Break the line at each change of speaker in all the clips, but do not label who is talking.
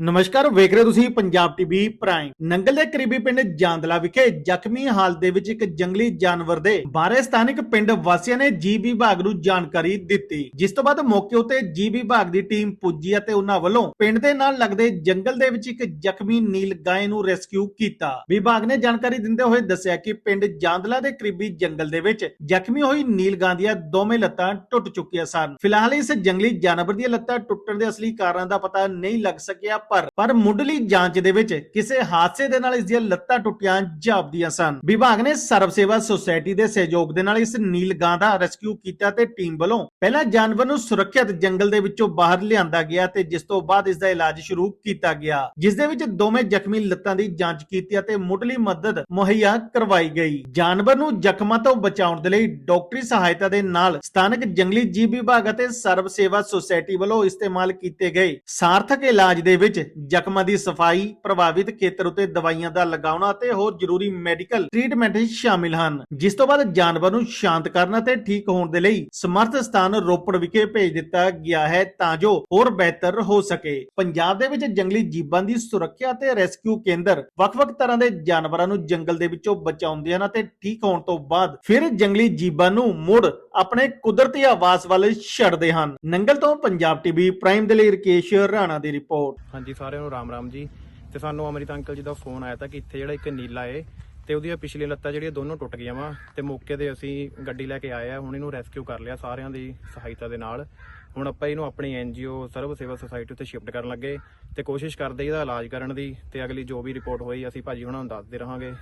ਨਮਸਕਾਰ, ਵੇਖ ਰਹੇ ਹੋ ਤੁਸੀਂ ਪੰਜਾਬ ਟੀਵੀ ਪ੍ਰਾਈਮ। ਨੰਗਲ ਦੇ ਕਰੀਬੀ ਪਿੰਡ ਜਾਂਦਲਾ ਵਿਖੇ ਜ਼ਖਮੀ ਹਾਲਤ ਦੇ ਵਿੱਚ ਇੱਕ ਜੰਗਲੀ ਜਾਨਵਰ ਦੇ ਬਾਰੇ ਸਥਾਨਕ ਪਿੰਡ ਵਾਸੀਆਂ ਨੇ ਜੀ ਵਿਭਾਗ ਨੂੰ ਜਾਣਕਾਰੀ ਦਿੱਤੀ। ਜਿਸ ਤੋਂ ਬਾਅਦ ਮੌਕੇ ਉਤੇ ਜੀ ਵਿਭਾਗ ਦੀ ਟੀਮ ਪੁੱਜੀ ਅਤੇ ਉਹਨਾਂ ਵੱਲੋਂ ਪਿੰਡ ਦੇ ਨਾਲ ਲੱਗਦੇ ਜੰਗਲ ਦੇ ਵਿੱਚ ਇੱਕ ਜ਼ਖਮੀ ਨੀਲ ਗਾਏ ਨੂੰ ਰੈਸਕਿਊ ਕੀਤਾ। ਵਿਭਾਗ ਨੇ ਜਾਣਕਾਰੀ ਦਿੰਦੇ ਹੋਏ ਦੱਸਿਆ ਕਿ ਪਿੰਡ ਜਾਂਦਲਾ ਦੇ ਕਰੀਬੀ ਜੰਗਲ ਦੇ ਵਿੱਚ ਜ਼ਖਮੀ ਹੋਈ ਨੀਲ ਗਾਂ ਦੀਆਂ ਦੋਵੇਂ ਲੱਤਾਂ ਟੁੱਟ ਚੁੱਕੀਆਂ ਸਨ। ਫਿਲਹਾਲ ਇਸ ਜੰਗਲੀ ਜਾਨਵਰ ਦੀਆਂ ਲੱਤਾਂ ਟੁੱਟਣ ਦੇ ਅਸਲੀ ਕਾਰਨਾਂ ਦਾ ਪਤਾ ਨਹੀਂ ਲੱਗ ਸਕਿਆ ਪਰ ਪਰ ਮੁੱਢਲੀ ਜਾਂਚ ਦੇ ਵਿੱਚ ਕਿਸੇ ਹਾਦਸੇ ਦੇ ਨਾਲ ਇਸ ਦੀਆਂ ਲੱਤਾਂ ਟੁੱਟੀਆਂ ਜਾਪਦੀਆਂ ਸਨ। ਵਿਭਾਗ ਨੇ ਸਰਵ ਸੇਵਾ ਸੁਸਾਇਟੀ ਦੇ ਸਹਿਯੋਗ ਦੇ ਨਾਲ ਇਸ ਨੀਲ ਗਾਂ ਦਾ ਰੈਸਕਿਊ ਕੀਤਾ ਤੇ ਟੀਮ ਵੱਲੋਂ ਪਹਿਲਾਂ ਜਾਨਵਰ ਨੂੰ ਸੁਰੱਖਿਅਤ ਜੰਗਲ ਦੇ ਵਿੱਚੋਂ ਬਾਹਰ ਲਿਆਂਦਾ ਗਿਆ ਤੇ ਜਿਸ ਤੋਂ ਬਾਅਦ ਇਸ ਦਾ ਇਲਾਜ ਸ਼ੁਰੂ ਕੀਤਾ ਗਿਆ। ਜਿਸ ਦੇ ਵਿੱਚ ਦੋਵੇਂ ਜ਼ਖਮੀ ਲੱਤਾਂ ਦੀ ਜਾਂਚ ਕੀਤੀ ਅਤੇ ਮੁੱਢਲੀ ਮਦਦ ਮੁਹੱਈਆ ਕਰਵਾਈ ਗਈ। ਜਾਨਵਰ ਨੂੰ ਜ਼ਖਮਾਂ ਤੋਂ ਬਚਾਉਣ ਦੇ ਲਈ ਡਾਕਟਰੀ ਸਹਾਇਤਾ ਦੇ ਨਾਲ ਸਥਾਨਕ ਜੰਗਲੀ ਜੀਵ ਵਿਭਾਗ ਅਤੇ ਸਰਵ ਸੇਵਾ ਸੁਸਾਇਟੀ ਵੱਲੋਂ ਇਸਤੇਮਾਲ ਕੀਤੇ ਗਏ ਸਾਰਥਕ ਇਲਾਜ ਦੇ ਵਿੱਚ ਜ਼ਖਮਾਂ ਦੀ ਸਫ਼ਾਈ, ਪ੍ਰਭਾਵਿਤ ਖੇਤਰ ਉਤੇ ਦਵਾਈਆਂ ਦਾ ਲਗਾਉਣਾ ਅਤੇ ਹੋਰ ਜ਼ਰੂਰੀ ਮੈਡੀਕਲ ਟ੍ਰੀਟਮੈਂਟ ਸ਼ਾਮਿਲ ਹਨ। ਜਿਸ ਤੋਂ ਬਾਅਦ ਜਾਨਵਰ ਨੂੰ ਸ਼ਾਂਤ ਕਰਨ ਅਤੇ ਠੀਕ ਹੋਣ ਦੇ ਲਈ ਸਮਰਥ ਸਥਾਨ ਰੋਪੜ ਵਿਖੇ ਭੇਜ ਦਿੱਤਾ ਗਿਆ ਹੈ ਤਾਂ ਜੋ ਹੋਰ ਬਿਹਤਰ ਹੋ ਸਕੇ। ਪੰਜਾਬ ਦੇ ਵਿੱਚ ਜੰਗਲੀ ਜੀਵਾਂ ਦੀ ਸੁਰੱਖਿਆ ਅਤੇ ਰੈਸਕਿਊ ਕੇਂਦਰ ਵੱਖ-ਵੱਖ ਤਰ੍ਹਾਂ ਦੇ ਜਾਨਵਰਾਂ ਨੂੰ ਜੰਗਲ ਦੇ ਵਿੱਚੋਂ ਬਚਾਉਂਦੇ ਹਨ ਅਤੇ ਠੀਕ ਹੋਣ ਤੋਂ ਬਾਅਦ ਫਿਰ ਜੰਗਲੀ ਜੀਵਾਂ ਨੂੰ ਮੁੜ ਆਪਣੇ ਕੁਦਰਤੀ ਆਵਾਸ ਵੱਲ ਛੱਡਦੇ ਹਨ। ਨੰਗਲ ਤੋਂ ਪੰਜਾਬ ਟੀਵੀ ਪ੍ਰਾਈਮ ਦੇ ਲਈ ਰਕੇਸ਼ ਰਾਣਾ ਦੀ ਰਿਪੋਰਟ।
ਹਾਂਜੀ, ਸਾਰਿਆਂ ਨੂੰ ਰਾਮ ਰਾਮ ਜੀ। ਤੇ ਸਾਨੂੰ ਅਮਰਿਤ ਅੰਕਲ ਜੀ ਦਾ ਫੋਨ ਆਇਆ ਤਾਂ ਕਿ ਇੱਥੇ ਜਿਹੜਾ ਇੱਕ ਨੀਲਾ ਏ ਤੇ ਉਹਦੀਆਂ ਪਿਛਲੀਆਂ ਲੱਤਾਂ ਜਿਹੜੀਆਂ ਦੋਨੋਂ ਟੁੱਟ ਗਈਆਂ ਵਾ ਤੇ ਮੌਕੇ ਤੇ ਅਸੀਂ ਗੱਡੀ ਲੈ ਕੇ ਆਏ ਆ, ਹੁਣ ਇਹਨੂੰ ਰੈਸਕਿਊ ਕਰ ਲਿਆ ਸਾਰਿਆਂ ਦੀ ਸਹਾਇਤਾ ਦੇ ਨਾਲ। ਹੁਣ ਆਪਾਂ ਇਹਨੂੰ ਆਪਣੀ ਐਨਜੀਓ ਸਰਵ ਸੇਵਾ ਸੁਸਾਇਟੀ ਉੱਤੇ ਸ਼ਿਫਟ ਕਰਨ ਲੱਗੇ ਤੇ ਕੋਸ਼ਿਸ਼ ਕਰਦੇ ਇਹਦਾ ਇਲਾਜ ਕਰਨ ਦੀ ਤੇ ਅਗਲੀ ਜੋ ਵੀ ਰਿਪੋਰਟ ਹੋਈ ਅਸੀਂ ਭਾਜੀ ਹੁਣਾਂ ਨੂੰ ਦੱਸਦੇ ਰਹਾਂਗੇ।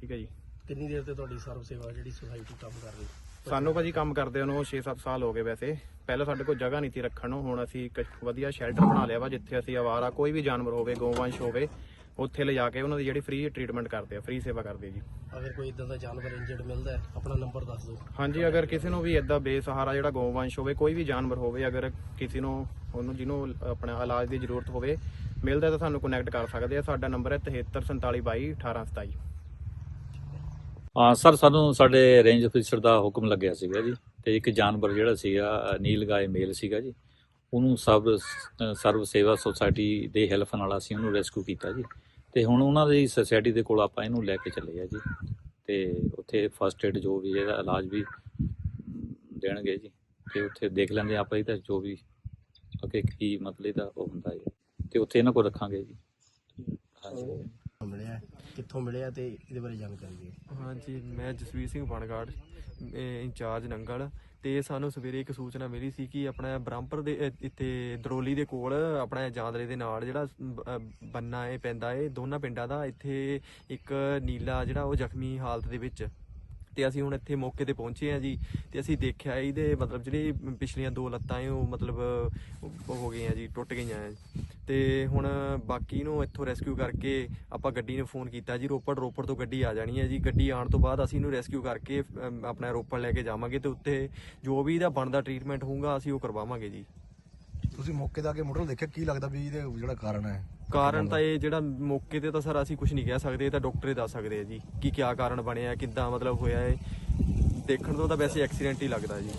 ਠੀਕ ਹੈ ਜੀ।
ਕਿੰਨੀ ਦੇਰ ਤੇ ਤੁਹਾਡੀ ਸਰਵ ਸੇਵਾ ਜਿਹੜੀ ਸੁਸਾਇਟੀ ਕੰਮ ਕਰ ਰਹੀ?
ਸਾਨੂੰ ਭਾਜੀ ਕੰਮ ਕਰਦੇ ਨੂੰ 6-7 ਸਾਲ ਹੋ ਗਏ ਵੈਸੇ। ਪਹਿਲਾਂ ਸਾਡੇ ਕੋਲ ਜਗ੍ਹਾ ਨਹੀਂ ਸੀ ਰੱਖਣ ਨੂੰ ਹੁਣ ਅਸੀਂ ਇੱਕ ਵਧੀਆ ਸ਼ੈਲਟਰ ਬਣਾ ਲਿਆ ਵਾ ਜਿੱਥੇ ਅਸੀਂ ਆਵਾਰਾ ਕੋਈ ਵੀ ਜਾਨਵਰ ਹੋਵੇ ਗੋਵੰਸ਼ ਹੋਵੇ ਉੱਥੇ ਲਿਜਾ ਕੇ ਉਹਨਾਂ ਦੀ ਜਿਹੜੀ ਫ੍ਰੀ ਟ੍ਰੀਟਮੈਂਟ ਕਰਦੇ ਆ ਫ੍ਰੀ ਸੇਵਾ ਕਰਦੇ ਜੀ।
ਅਗਰ ਕੋਈ ਇਦਾਂ ਦਾ ਜਾਨਵਰ ਇੰਜਰਡ ਮਿਲਦਾ ਹੈ ਆਪਣਾ ਨੰਬਰ ਦੱਸ ਦਿਓ।
ਹਾਂਜੀ ਅਗਰ ਕਿਸੇ ਨੂੰ ਵੀ ਇਦਾਂ ਬੇਸਹਾਰਾ ਜਿਹੜਾ ਗੋਵੰਸ਼ ਹੋਵੇ ਕੋਈ ਵੀ ਜਾਨਵਰ ਹੋਵੇ ਅਗਰ ਕਿਸੇ ਨੂੰ ਉਹਨੂੰ ਜਿਹਨੂੰ ਆਪਣਾ ਇਲਾਜ ਦੀ ਜ਼ਰੂਰਤ ਹੋਵੇ ਮਿਲਦਾ ਤਾਂ ਸਾਨੂੰ ਕਨੈਕਟ ਕਰ ਸਕਦੇ ਆ। ਸਾਡਾ ਨੰਬਰ ਹੈ 7347221827
ਹਾਂ ਸਰ ਸਾਨੂੰ ਸਾਡੇ ਰੇਂਜ ਅਫੀਸਰ ਦਾ ਹੁਕਮ ਲੱਗਿਆ ਸੀਗਾ ਜੀ ਤੇ ਇੱਕ ਜਾਨਵਰ ਜਿਹੜਾ ਸੀਗਾ ਨੀਲ ਗਾਏ ਮੇਲ ਸੀਗਾ ਜੀ। ਉਹਨੂੰ ਸਭ ਸਰਵ ਸੇਵਾ ਸੁਸਾਇਟੀ ਦੇ ਹੈਲਪ ਨਾਲ ਅਸੀਂ ਉਹਨੂੰ ਰੈਸਕਿਊ ਕੀਤਾ ਜੀ। ਤੇ ਹੁਣ ਉਹਨਾਂ ਦੀ ਸੁਸਾਇਟੀ ਦੇ ਕੋਲ ਆਪਾਂ ਇਹਨੂੰ ਲੈ ਕੇ ਚੱਲੇ ਆ ਜੀ। ਤੇ ਉੱਥੇ ਫਸਟ ਏਡ ਜੋ ਵੀ ਇਹਦਾ ਇਲਾਜ ਵੀ ਦੇਣਗੇ ਜੀ। ਤੇ ਉੱਥੇ ਦੇਖ ਲੈਂਦੇ ਆਪਾਂ ਇਹਦਾ ਜੋ ਵੀ ਅੱਗੇ ਕੀ ਮਤਲਬ ਇਹਦਾ ਉਹ ਹੁੰਦਾ ਹੈ। ਤੇ ਉੱਥੇ ਇਹਨਾਂ ਕੋਲ ਰੱਖਾਂਗੇ ਜੀ। ਹਾਂਜੀ।
ਮਿਲਿਆ ਕਿੱਥੋਂ ਮਿਲਿਆ ਤੇ ਇਹਦੇ ਬਾਰੇ ਜਾਣਕਾਰੀ ਦਿਓ
ਹਾਂਜੀ ਮੈਂ ਜਸਵੀਰ ਸਿੰਘ ਬਣਗਾੜ ਇੰਚਾਰਜ ਨੰਗਲ ਤੇ ਸਾਨੂੰ ਸਵੇਰੇ ਇੱਕ ਸੂਚਨਾ ਮਿਲੀ ਸੀ ਕਿ ਆਪਣਾ ਬ੍ਰਹਮਪੁਰ ਦੇ ਅ, ਇੱਥੇ ਦਰੋਲੀ ਦੇ ਕੋਲ ਆਪਣਾ ਜਾਂਦਰੇ ਦੇ ਨਾਲ ਜਿਹੜਾ ਅ, ਬੰਨਾ ਇਹ ਪੈਂਦਾ ਏ ਦੋਨਾਂ ਪਿੰਡਾਂ ਦਾ ਇੱਥੇ ਇੱਕ ਨੀਲਾ ਜਿਹੜਾ ਉਹ ਜ਼ਖਮੀ ਹਾਲਤ ਦੇ ਵਿੱਚ ਤੇ ਅਸੀਂ ਹੁਣ ਇੱਥੇ ਮੌਕੇ ਤੇ ਪਹੁੰਚੇ ਆ ਜੀ ਤੇ ਅਸੀਂ ਦੇਖਿਆ ਇਹਦੇ ਮਤਲਬ ਜਿਹੜੇ ਪਿਛਲੀਆਂ ਦੋ ਲੱਤਾਂ ਏ ਉਹ ਮਤਲਬ ਉਹ ਹੋ ਗਈਆਂ ਜੀ ਟੁੱਟ ਗਈਆਂ ਹੈ। ਤੇ ਹੁਣ ਬਾਕੀ ਨੂੰ ਇੱਥੋਂ ਰੈਸਕਿਊ ਕਰਕੇ ਆਪਾਂ ਗੱਡੀ ਨੂੰ ਫੋਨ ਕੀਤਾ ਜੀ ਰੋਪੜ ਰੋਪੜ ਤੋਂ ਗੱਡੀ ਆ ਜਾਣੀ ਹੈ ਜੀ। ਗੱਡੀ ਆਉਣ ਤੋਂ ਬਾਅਦ ਅਸੀਂ ਇਹਨੂੰ ਰੈਸਕਿਊ ਕਰਕੇ ਆਪਣਾ ਰੋਪੜ ਲੈ ਕੇ ਜਾਵਾਂਗੇ ਤੇ ਉੱਤੇ ਜੋ ਵੀ ਇਹਦਾ ਬਣਦਾ ਟ੍ਰੀਟਮੈਂਟ ਹੋਊਗਾ ਅਸੀਂ ਉਹ ਕਰਵਾਵਾਂਗੇ ਜੀ।
ਤੁਸੀਂ ਮੌਕੇ ਦਾ ਕੇ ਮੋਡਲ ਦੇਖਿਆ ਕੀ ਲੱਗਦਾ ਵੀ ਇਹਦੇ ਜਿਹੜਾ ਕਾਰਨ ਹੈ?
ਕਾਰਨ ਤਾਂ ਇਹ ਜਿਹੜਾ ਮੌਕੇ ਤੇ ਤਾਂ ਸਰ ਅਸੀਂ ਕੁਝ ਨਹੀਂ ਕਹਿ ਸਕਦੇ ਇਹ ਤਾਂ ਡਾਕਟਰ ਹੀ ਦੱਸ ਸਕਦੇ ਆ ਜੀ ਕਿ ਕਿਆ ਕਾਰਨ ਬਣਿਆ ਕਿੱਦਾਂ ਮਤਲਬ ਹੋਇਆ ਹੈ ਦੇਖਣ ਤੋਂ ਤਾਂ ਵੈਸੇ ਐਕਸੀਡੈਂਟ ਹੀ ਲੱਗਦਾ ਜੀ।